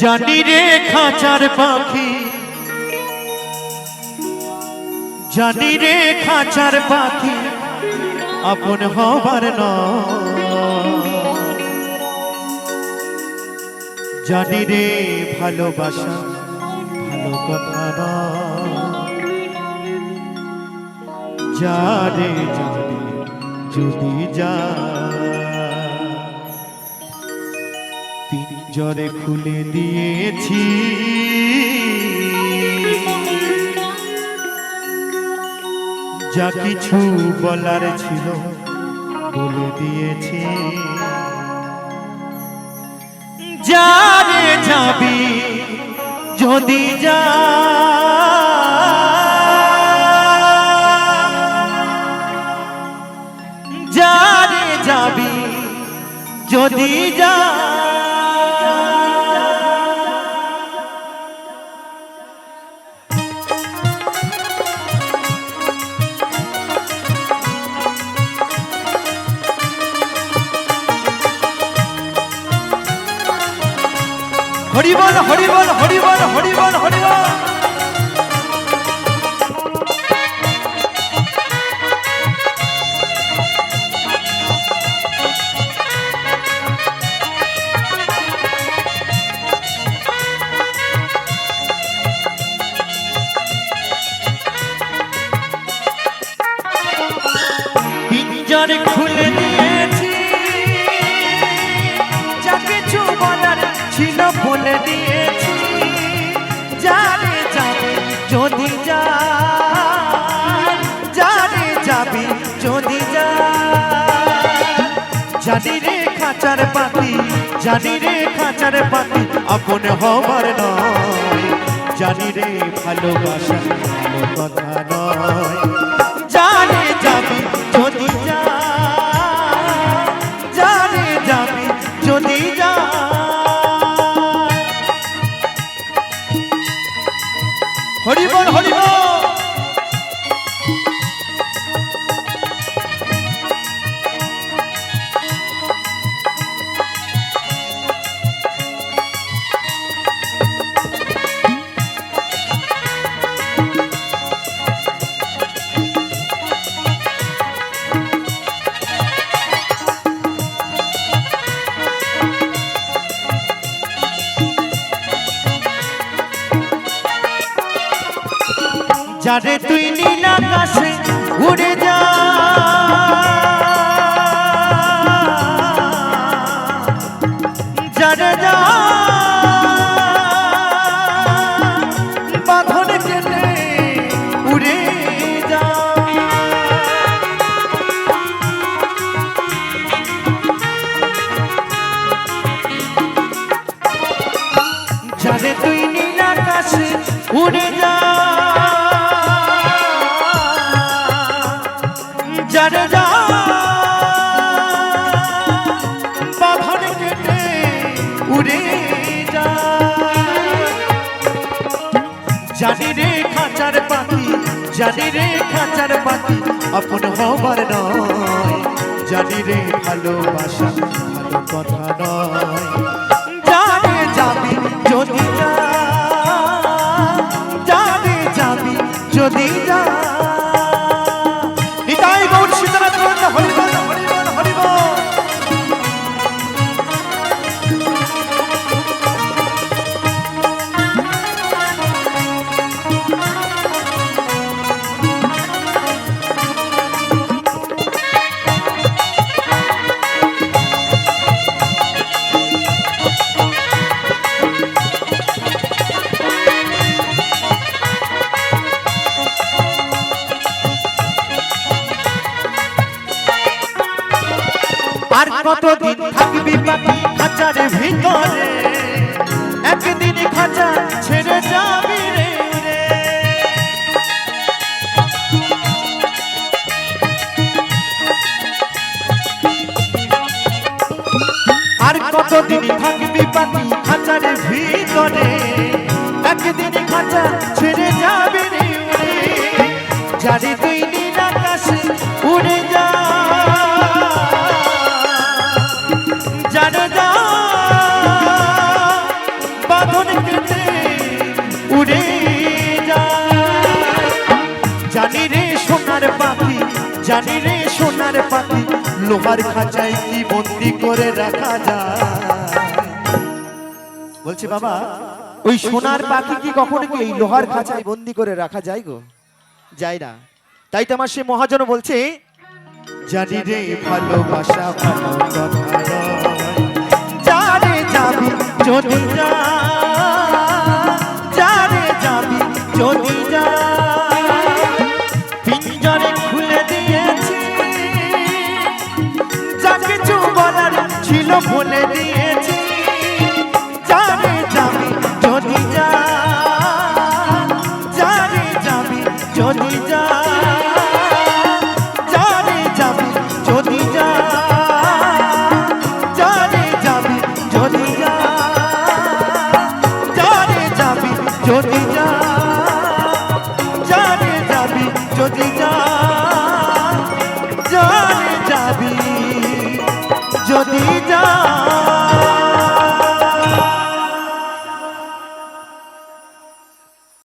জানি রে খাঁচার পাখি। জানি রে খাঁচার পাখি আপন হবার নয়। জানি রে ভালোবাসা ভালো কথা নয়। যা রে যদি যা পিঞ্জরে খুলে দিয়েছি। যা কিছু বলার ছিল বলে দিয়েছি। যারে যাবি যদি যা। যারে যাবি যদি যা। হরিবল হরিবল হরিবল হরিবল হরিবল। পিঞ্জর ছিল বলে দিয়েছি। যারে যাবে যদি যা যারে যাবি যদি যা জানি রে খাঁচার পাতি, জানি রে খাঁচার পাতি আপন হবার নয়। জানি রে ভালোবাসা কথা নয়। যারে তুই নীল আকাশে উড়ে যা। যারে যা। যারে যা। বাঁধন কেটে উড়ে যা জানি রে খাঁচার পাখি, জানি রে খাঁচার পাখি, আপন হবার নয়। জানি রে ভালোবাসা ভালো কথা নয়। যাবি যদি যাবি যদি কতদিন থাকবি পাখি খাঁচার ভিতরে। একদিন খাঁচা ছেড়ে যাবি। আর কতদিন থাকবি পাখি খাঁচার ভিতরে? একদিন খাঁচা সোনার পাখি জানি রে সোনার পাখি লোহার খাঁচায় কি বন্দি করে রাখা যায়? বলছে বাবা ওই সোনার পাখি কি কখনো কি এই লোহার খাঁচায় বন্দি করে রাখা যায় গো? যায় না। তাই তো আমার সে মহাজন বলছে জানি রে ভালোবাসা ভালো কথা যারে যাবি যদি যারে যাবি যদি ছিল বলে